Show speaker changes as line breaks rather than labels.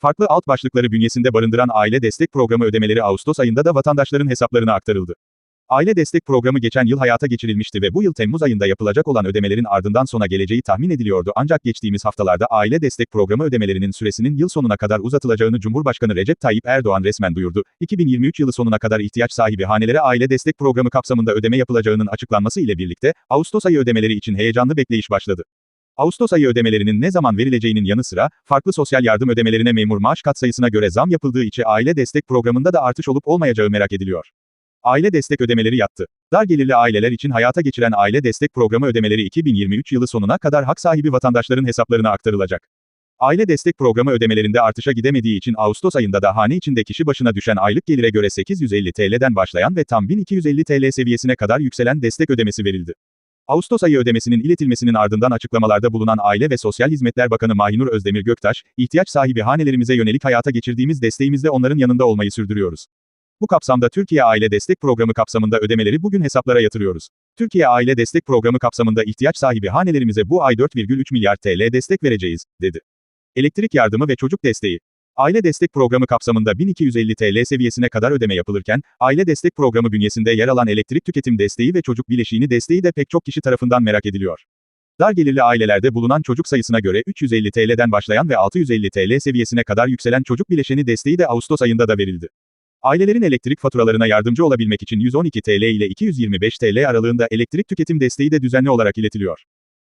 Farklı alt başlıkları bünyesinde barındıran aile destek programı ödemeleri Ağustos ayında da vatandaşların hesaplarına aktarıldı. Aile destek programı geçen yıl hayata geçirilmişti ve bu yıl Temmuz ayında yapılacak olan ödemelerin ardından sona geleceği tahmin ediliyordu ancak geçtiğimiz haftalarda aile destek programı ödemelerinin süresinin yıl sonuna kadar uzatılacağını Cumhurbaşkanı Recep Tayyip Erdoğan resmen duyurdu. 2023 yılı sonuna kadar ihtiyaç sahibi hanelere aile destek programı kapsamında ödeme yapılacağının açıklanması ile birlikte Ağustos ayı ödemeleri için heyecanlı bekleyiş başladı. Ağustos ayı ödemelerinin ne zaman verileceğinin yanı sıra, farklı sosyal yardım ödemelerine memur maaş katsayısına göre zam yapıldığı için aile destek programında da artış olup olmayacağı merak ediliyor. Aile destek ödemeleri yattı. Dar gelirli aileler için hayata geçiren aile destek programı ödemeleri 2023 yılı sonuna kadar hak sahibi vatandaşların hesaplarına aktarılacak. Aile destek programı ödemelerinde artışa gidemediği için Ağustos ayında da hane içinde kişi başına düşen aylık gelire göre 850 TL'den başlayan ve tam 1250 TL seviyesine kadar yükselen destek ödemesi verildi. Ağustos ayı ödemesinin iletilmesinin ardından açıklamalarda bulunan Aile ve Sosyal Hizmetler Bakanı Mahinur Özdemir Göktaş, ihtiyaç sahibi hanelerimize yönelik hayata geçirdiğimiz desteğimizde onların yanında olmayı sürdürüyoruz. Bu kapsamda Türkiye Aile Destek Programı kapsamında ödemeleri bugün hesaplara yatırıyoruz. Türkiye Aile Destek Programı kapsamında ihtiyaç sahibi hanelerimize bu ay 4,3 milyar TL destek vereceğiz, dedi. Elektrik yardımı ve çocuk desteği. Aile destek programı kapsamında 1250 TL seviyesine kadar ödeme yapılırken, aile destek programı bünyesinde yer alan elektrik tüketim desteği ve çocuk bileşiğini desteği de pek çok kişi tarafından merak ediliyor. Dar gelirli ailelerde bulunan çocuk sayısına göre 350 TL'den başlayan ve 650 TL seviyesine kadar yükselen çocuk bileşeni desteği de Ağustos ayında da verildi. Ailelerin elektrik faturalarına yardımcı olabilmek için 112 TL ile 225 TL aralığında elektrik tüketim desteği de düzenli olarak iletiliyor.